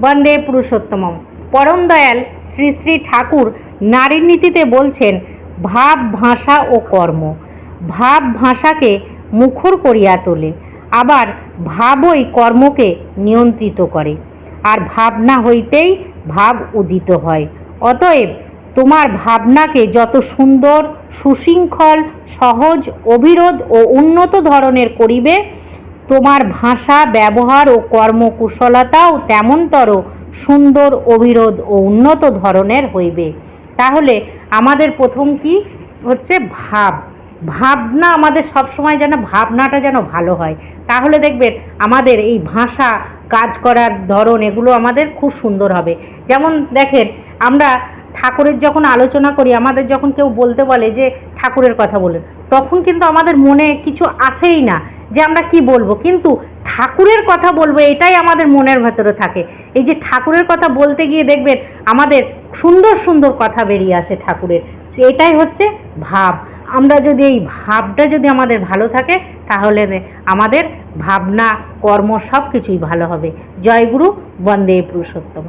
বন্দে পুরুষোত্তমম। পরম দয়াল শ্রী শ্রী ঠাকুর নারীর নীতিতে বলছেন, ভাব, ভাষা ও কর্ম। ভাব, ভাষাকে মুখর করিয়া তোলে, আবার ভাবই কর্মকে নিয়ন্ত্রিত করে। আর ভাবনা হইতেই ভাব উদিত হয়। অতএব তোমার ভাবনাকে যত সুন্দর, সুশৃঙ্খল, সহজ, অবিরোধ ও উন্নত ধরনের করিবে তোমার ভাষা, ব্যবহার ও কর্মকুশলতাও তেমনতর সুন্দর, অবিরোধ ও উন্নত ধরনের হইবে। তাহলে আমাদের প্রথম কি হচ্ছে ভাব। ভাবনা আমাদের সব সময় যেন, ভাবনাটা যেন ভালো হয়। তাহলে দেখবেন আমাদের এই ভাষা, কাজ করার ধরন এগুলো আমাদের খুব সুন্দর হবে। যেমন দেখেন, আমরা ঠাকুরের যখন আলোচনা করি, আমাদের যখন কেউ বলতে বলে যে, ঠাকুরের কথা বলেন, তখন কিন্তু আমাদের মনে কিছু আসেই না। যে আমরা কি বলব? কিন্তু ঠাকুরের কথা বলব, এটাই আমাদের মনের ভেতরে থাকে। এই যে ঠাকুরের কথা বলতে গিয়ে দেখবেন, আমাদের সুন্দর সুন্দর কথা বেরিয়ে আসে ঠাকুরের। এটাই হচ্ছে ভাব। আমরা যদি এই ভাবটা যদি আমাদের ভালো থাকে, তাহলে আমাদের ভাবনা, কর্ম সব কিছুই ভালো হবে। জয়গুরু বন্দে পুরুষোত্তম।